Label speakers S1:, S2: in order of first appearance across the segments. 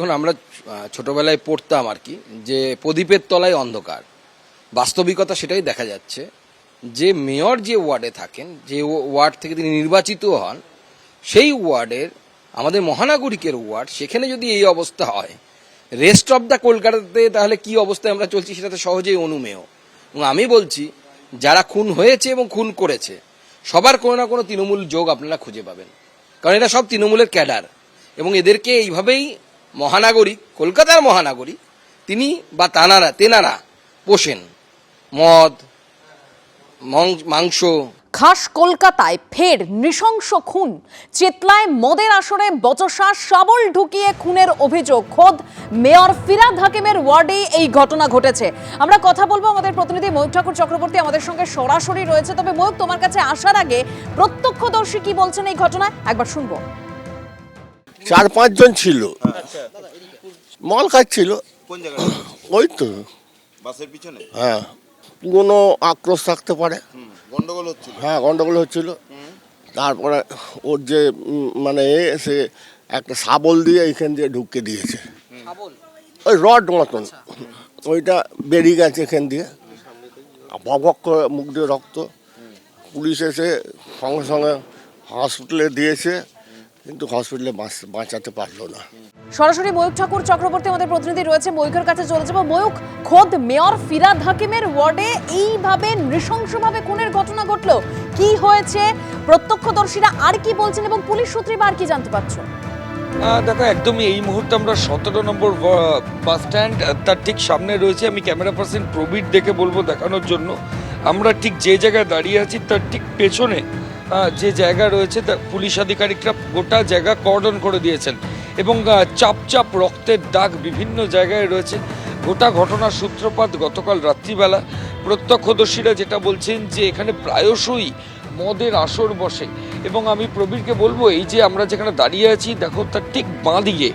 S1: দেখুন, আমরা ছোটবেলায় পড়তাম আর কি, যে প্রদীপের তলায় অন্ধকার। বাস্তবিকতা সেটাই দেখা যাচ্ছে যে মেয়র যে ওয়ার্ডে থাকেন, যে ওয়ার্ড থেকে তিনি নির্বাচিত হন, সেই ওয়ার্ডের, আমাদের মহানাগরিকের ওয়ার্ড, সেখানে যদি এই অবস্থা হয় রেস্ট অফ দ্য কলকাতাতে তাহলে কি অবস্থায় আমরা চলছি সেটা তো সহজেই অনুমেয়। এবং আমি বলছি, যারা খুন হয়েছে এবং খুন করেছে, সবার কোনো না কোনো তৃণমূল যোগ আপনারা খুঁজে পাবেন। কারণ এটা সব তৃণমূলের ক্যাডার। এবং এদেরকে এইভাবেই মহানাগরিক কলকাতার মহানাগরিক তিনি বা তানারা, তেনারা পোষেন। মদ মাংস।
S2: খাস কলকাতায় ফের নৃশংস খুন। চেতলায় মদের আসরে বচসা শাবল ঢুকিয়ে খুনের অভিযোগ। খোদ মেয়র ফিরাদ হাকিমের ওয়ার্ডে এই ঘটনা ঘটেছে। আমরা কথা বলব আমাদের প্রতিনিধি ময়ূক ঠাকুর চক্রবর্তী, আমাদের সঙ্গে সরাসরি রয়েছে। তবে ময়ূক তোমার কাছে আসার আগে প্রত্যক্ষদর্শী কি বলছেন এই ঘটনায়? একবার শুনব।
S3: চার পাঁচজন ছিল। মল খাচ্ছিল।
S4: কোন
S3: ওই তো।
S4: বাসের পিছনে?
S3: হ্যাঁ। পুরনো আক্রোশ থাকতে পারে।
S4: গন্ডগোল হচ্ছিল।
S3: হ্যাঁ গন্ডগোল হচ্ছিল। তারপরে ওর যে মানে সে একটা শাবল দিয়ে এখান দিয়ে ঢুকে দিয়েছে। ওই রড মতন। ওইটা বেরিয়ে গেছে এখান দিয়ে। বক করে মুখ দিয়ে রক্ত। পুলিশ এসে সঙ্গে সঙ্গে হসপিটালে দিয়েছে। কিন্তু হসপিটালে বাঁচ- বাঁচাতে পারল না।
S2: সরাসরি ময়ূক ঠাকুর চক্রবর্তী আমাদের প্রতিনিধি রয়েছে। ময়ূকের কাছে চলে যাব। ময়ূক খোদ মেয়র ফিরাদ হাকিমের ওয়ার্ডে এইভাবে নৃশংসভাবে খুনের ঘটনা ঘটলো। কি হয়েছে? প্রত্যক্ষদর্শীরা আর কি বলছেন এবং পুলিশ সূত্রে বা আর কি জানতে পারছ?
S5: দেখো একদমই এই মুহূর্তে আমরা সতেরো নম্বর বাস স্ট্যান্ড তার ঠিক সামনে রয়েছে। আমি ক্যামেরা পার্সন প্রবীর দেখে বলব দেখানোর জন্য। আমরা ঠিক যে জায়গায় দাঁড়িয়ে আছি তার ঠিক পেছনে যে জায়গা রয়েছে, তা পুলিশ আধিকারিকরা গোটা জায়গা কর্ডন করে দিয়েছেন এবং চাপ চাপ রক্তের দাগ বিভিন্ন জায়গায় রয়েছে। গোটা ঘটনার সূত্রপাত গতকাল রাত্রিবেলা। প্রত্যক্ষদর্শীরা যেটা বলছেন যে, এখানে প্রায়শই মদের আসর বসে। এবং আমি প্রবীরকে বলব, এই যে আমরা যেখানে দাঁড়িয়ে আছি, দেখো তার ঠিক বাঁ দিকে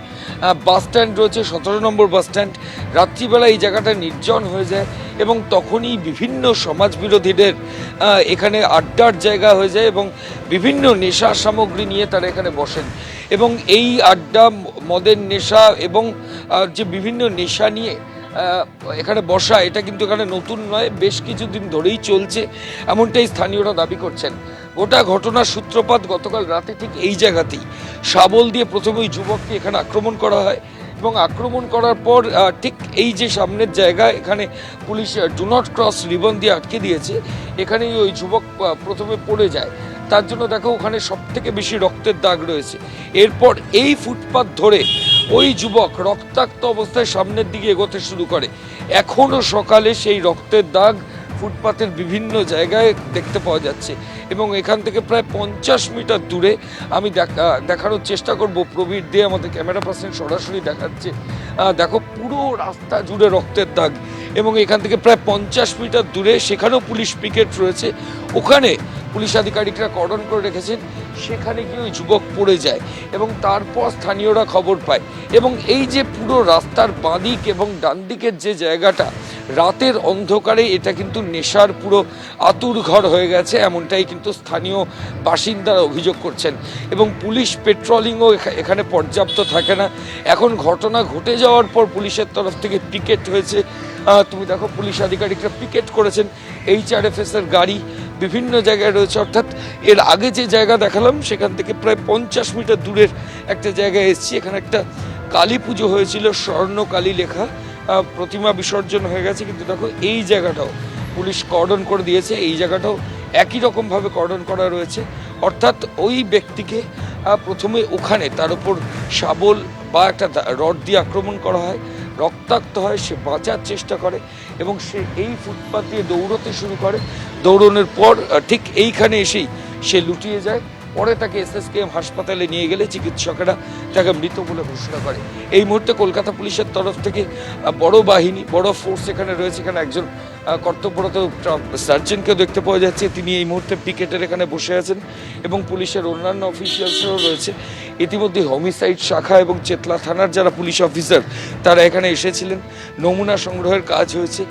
S5: বাস স্ট্যান্ড রয়েছে, সতেরো নম্বর বাস স্ট্যান্ড। রাত্রিবেলা এই জায়গাটা নির্জন হয়ে যায় এবং তখনই বিভিন্ন সমাজ বিরোধীদের এখানে আড্ডার জায়গা হয়ে যায় এবং বিভিন্ন নেশা সামগ্রী নিয়ে তারা এখানে বসেন। এবং এই আড্ডা, মদের নেশা এবং যে বিভিন্ন নেশা নিয়ে এখানে বসা, এটা কিন্তু এখানে নতুন নয়, বেশ কিছুদিন ধরেই চলছে, এমনটাই স্থানীয়রা দাবি করছেন। গোটা ঘটনার সূত্রপাত গতকাল রাতে ঠিক এই জায়গাতেই। শাবল দিয়ে প্রথমে ওই যুবককে এখানে আক্রমণ করা হয় এবং আক্রমণ করার পর ঠিক এই যে সামনের জায়গা, এখানে police do not cross ribbon দিয়ে আটকে দিয়েছে। এখানেই ওই যুবক প্রথমে পড়ে যায়। তার জন্য দেখো ওখানে সব থেকে বেশি রক্তের দাগ রয়েছে। এরপর এই ফুটপাত ধরে ওই যুবক রক্তাক্ত অবস্থায় সামনের দিকে এগোতে শুরু করে। এখনও সকালে সেই রক্তের দাগ ফুটপাতের বিভিন্ন জায়গায় দেখতে পাওয়া যাচ্ছে। এবং এখান থেকে প্রায় পঞ্চাশ মিটার দূরে আমি দেখা- দেখানোর চেষ্টা করব। প্রবীর দিয়ে আমাদের ক্যামেরা পার্সন সরাসরি দেখাচ্ছে। দেখো পুরো রাস্তা জুড়ে রক্তের দাগ এবং এখান থেকে প্রায় পঞ্চাশ মিটার দূরে সেখানেও পুলিশ পিকেট রয়েছে। ওখানে পুলিশ আধিকারিকরা কর্ডন করে রেখেছেন, সেখানে গিয়ে ওই যুবক পড়ে যায় এবং তারপর স্থানীয়রা খবর পায়। এবং এই যে পুরো রাস্তার বাঁদিক এবং ডান দিকের যে জায়গাটা রাতের অন্ধকারে এটা কিন্তু নেশার পুরো আতুর ঘর হয়ে গেছে, এমনটাই কিন্তু স্থানীয় বাসিন্দারা অভিযোগ করছেন। এবং পুলিশ পেট্রোলিংও এখা- এখানে পর্যাপ্ত থাকে না। এখন ঘটনা ঘটে যাওয়ার পর পুলিশের তরফ থেকে পিকেট হয়েছে। তুমি দেখো, পুলিশ আধিকারিকরা পিকেট করেছেন। এইচআরএফএস এর গাড়ি বিভিন্ন জায়গায় রয়েছে। অর্থাৎ এর আগে যে জায়গা দেখালাম, সেখান থেকে প্রায় পঞ্চাশ মিটার দূরের একটা জায়গায় এসেছি। এখানে একটা কালী পুজো হয়েছিল স্বর্ণকালী লেখা প্রতিমা বিসর্জন হয়ে গেছে, কিন্তু দেখো এই জায়গাটাও পুলিশ কর্ডন করে দিয়েছে, এই জায়গাটাও একই রকমভাবে কর্ডন করা রয়েছে। অর্থাৎ ওই ব্যক্তিকে প্রথমে ওখানে তার উপর শাবল বা একটা রড দিয়ে আক্রমণ করা হয়, রক্তাক্ত হয়, সে বাঁচার চেষ্টা করে এবং সে এই ফুটপাত দিয়ে দৌড়তে শুরু করে। দৌড়নের পর ঠিক এইখানে এসেই সে লুটিয়ে যায়। পরে তাকে এসএসকেএম হাসপাতালে নিয়ে গেলে চিকিৎসকেরা তাকে মৃত বলে ঘোষণা করে। এই মুহূর্তে কলকাতা পুলিশের তরফ থেকে বড় বাহিনী, বড় ফোর্স এখানে রয়েছে। এখানে একজন কর্তব্যরত সার্জনকেও দেখতে পাওয়া যাচ্ছে। তিনি এই মুহূর্তে পিকেটের এখানে বসে আছেন এবং পুলিশের অন্যান্য অফিসিয়ালসরাও রয়েছে। ইতিমধ্যে হোমিসাইড শাখা এবং চেতলা থানার যারা পুলিশ অফিসার তারা এখানে এসেছিলেন। নমুনা সংগ্রহের কাজ হয়েছে।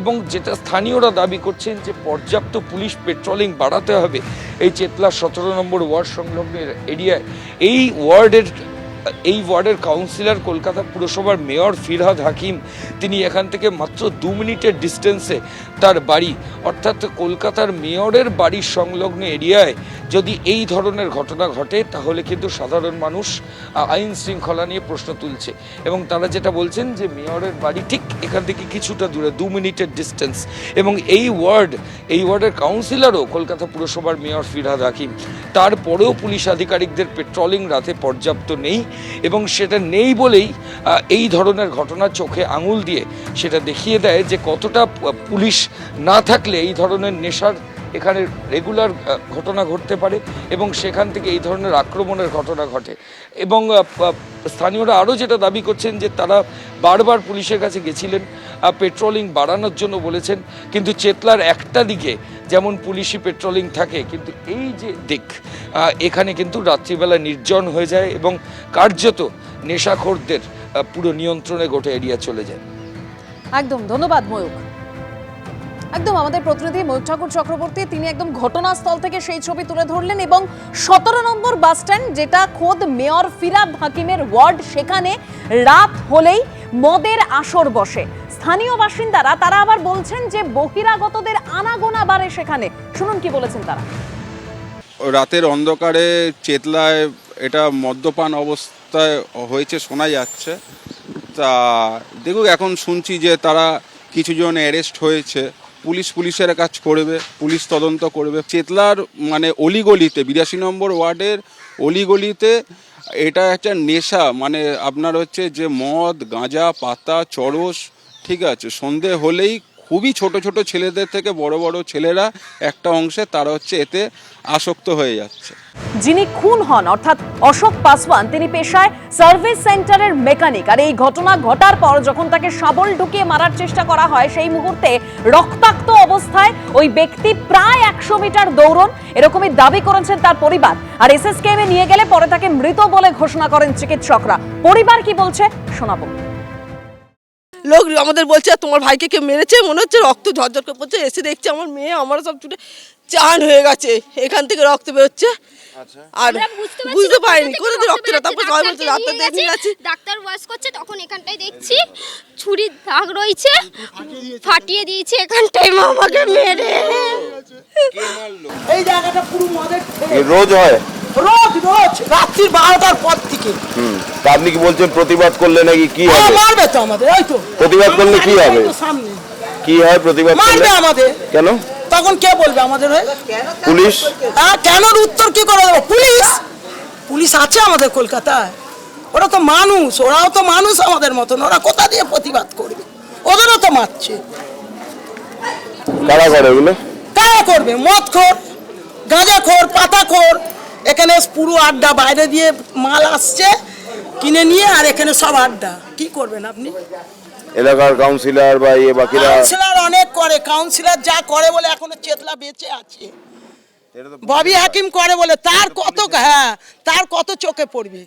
S5: এবং যেটা স্থানীয়রা দাবি করছেন যে পর্যাপ্ত পুলিশ পেট্রোলিং বাড়াতে হবে, এই চেতলা সতেরো নম্বর ওয়ার্ড সংলগ্ন এরিয়ায়। এই ওয়ার্ডের এই ওয়ার্ডের কাউন্সিলর কলকাতা পুরসভার মেয়র ফিরহাদ হাকিম, তিনি এখান থেকে মাত্র দু মিনিটের ডিস্টেন্সে তার বাড়ি, অর্থাৎ কলকাতার মেয়রের বাড়ির সংলগ্ন এরিয়ায়। যদি এই ধরনের ঘটনা ঘটে, তাহলে কিন্তু সাধারণ মানুষ আইন শৃঙ্খলা নিয়ে প্রশ্ন তুলছে। এবং তারা যেটা বলছেন যে, মেয়রের বাড়ি ঠিক এখান থেকে কিছুটা দূরে, দু মিনিটের ডিস্টেন্স এবং এই ওয়ার্ড, এই ওয়ার্ডের কাউন্সিলরও কলকাতা পুরসভার মেয়র ফিরহাদ হাকিম। তারপরেও পুলিশ আধিকারিকদের পেট্রোলিং রাতে পর্যাপ্ত নেই এবং সেটা নেই বলেই এই ধরনের ঘটনা চোখে আঙুল দিয়ে সেটা দেখিয়ে দেয় যে কতটা পুলিশ না থাকলে এই ধরনের নেশার এখানে রেগুলার ঘটনা ঘটতে পারে এবং সেখান থেকে এই ধরনের আক্রমণের ঘটনা ঘটে। এবং স্থানীয়রা আরও যেটা দাবি করছেন যে তারা বারবার পুলিশের কাছে গেছিলেন পেট্রোলিং বাড়ানোর জন্য বলেছেন, কিন্তু চেতলার একটা দিকে যেমন পুলিশি পেট্রোলিং থাকে, কিন্তু এই যে দিক এখানে কিন্তু রাত্রিবেলা নির্জন হয়ে যায় এবং কার্যত নেশাখোরদের পুরো নিয়ন্ত্রণে গোটা এরিয়া চলে যায়।
S2: একদম, ধন্যবাদ ময়ূক একদম, আমাদের প্রতিনিধি ময়ূক ঠাকুর চক্রবর্তী, তিনি একদম ঘটনাস্থল থেকে সেই ছবি তুলে ধরলেন এবং সতেরো নম্বর বাস স্ট্যান্ড, যেটা খোদ মেয়র ফিরাদ হাকিমের ওয়ার্ড, সেখানে রাত হলেই মদের আসর বসে। স্থানীয় বাসিন্দারা, তারা আবার বলছেন যে বহিরাগতদের আনাগোনা বাড়ে সেখানে। শুনুন কি বলেছেন তারা।
S6: রাতের অন্ধকারে চেতলায় এটা মদ্যপান অবস্থায় হয়েছে, শোনা যাচ্ছে। তা দেখুক, এখন শুনছি যে তারা কিছুজন অ্যারেস্ট হয়েছে। পুলিশ পুলিশের কাজ করবে, পুলিশ তদন্ত করবে। চেতলার মানে অলিগলিতে, বিরাশি নম্বর ওয়ার্ডের অলিগলিতে এটা একটা নেশা। মানে আপনার হচ্ছে যে মদ, গাঁজা, পাতা চরস ঠিক আছে, সন্ধে হলেই খুবই ছোট ছোট ছেলেদের থেকে বড় বড় ছেলেরা একটা অংশে, তারা হচ্ছে এতে আসক্ত হয়ে যাচ্ছে।
S2: যিনি খুন হন, অর্থাৎ অশোক পাসওয়ান, তিনি পেশায় সার্ভিস সেন্টারের মেকানিক। আর এই ঘটনা ঘটার পর যখন তাকে শাবল ঢুকিয়ে মারার চেষ্টা করা হয়, সেই মুহূর্তে রক্তাক্ত অবস্থায় ওই ব্যক্তি প্রায় একশো মিটার দৌড়ন। এরকমই দাবি করেছেন তার পরিবার। আর এসএসকেএমে নিয়ে গেলে পরে তাকে মৃত বলে ঘোষণা করেন চিকিৎসকরা। পরিবার কি বলছে, শোনাবো।
S7: লোক আমাদের বলছে তোমার ভাইকে কে মেরেছে? মনে হচ্ছে রক্ত ঝরঝর করে পড়ছে। এসে দেখছে আমার মেয়ে আমার সব চুটে চান হয়ে গেছে। এখান থেকে রক্ত বেরোচ্ছে। আর
S8: বুঝতে
S7: বুঝতে পারিনি
S8: কোথা
S7: কোথা
S8: থেকে
S7: থেকে
S8: রক্ত
S7: তারপর সবাই বলছে ডাক্তার দেখে
S8: গেছি,
S7: গেছি
S8: ডাক্তার ওয়াশ করছে তখন এখানটায় দেখছি ছুরির দাগ রয়েছে। ফাটিয়ে দিয়েছে। এখানটায় মামাকে মেরে।
S7: এই জায়গাটা পুরো মদের
S9: রোজ হয়।
S7: রোজ রোজ রাত্রির বারোটার পর থেকে।
S9: হুম তা আপনি কি বলছেন প্রতিবাদ করলে নাকি কি
S7: হ্যাঁ,
S9: হবে?
S7: মারবে তো আমাদের ওই তো।
S9: প্রতিবাদ করলে কি হবে?
S7: এই তো সামনে।
S9: কি হয় প্রতিবাদ করলে?
S7: মারবে আমাদের।
S9: কেন?
S7: তখন কে বলবে আমাদের হয়ে?
S9: পুলিশ?
S7: হ্যাঁ কেন উত্তর কি করে দেবো? পুলিশ? পুলিশ আছে আমাদের কলকাতায়। ওরা তো মানুষ ওরাও তো মানুষ আমাদের মতন। ওরা কোথা দিয়ে প্রতিবাদ করবে? ওদেরও তো মারছে।
S9: কারা করে ওগুলো?
S7: কারা করবে? মদ খোর গাঁজা খোর পাতা খোর এখানে পুরো আড্ডা বাইরে দিয়ে মাল আসছে কিনে নিয়ে আর এখানে সব আড্ডা। কি করবেন আপনি?
S9: এলাকার কাউন্সিলর বা ইয়ে বাকিরা
S7: কাউন্সিলর অনেক করে কাউন্সিলর যা করে বলে এখনও চেতলা বেঁচে আছে। ববি হাকিম করে বলে তার কত হ্যাঁ তার কত চোখে পড়বে।